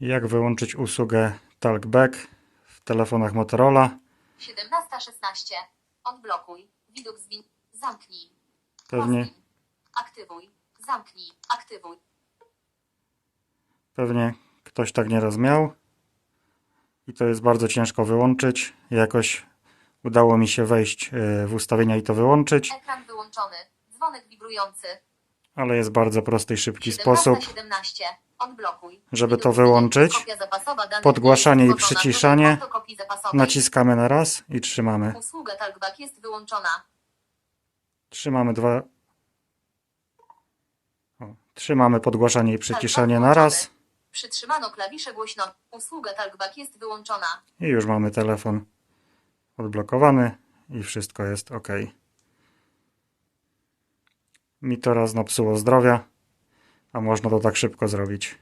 Jak wyłączyć usługę Talkback w telefonach Motorola? 17.16. Odblokuj. Widok zwin. Zamknij. Pewnie. Aktywuj. Zamknij. Aktywuj. pewnie ktoś tak nieraz miał. I to jest bardzo ciężko wyłączyć. Jakoś udało mi się wejść e, w ustawienia i to wyłączyć, Ekran wyłączony. Dzwonek wibrujący. ale jest bardzo prosty i szybki sposób. 17. Żeby to wyłączyć. Podgłaszanie nie i przyciszanie. Naciskamy na raz i trzymamy. Usługa Talkback jest wyłączona. Trzymamy dwa. O, trzymamy podgłaszanie i przyciszanie na raz. Przytrzymano klawisze głośno. Usługa Talkback jest wyłączona. I już mamy telefon odblokowany i wszystko jest ok. Mi to raz napsuło zdrowia, a można to tak szybko zrobić.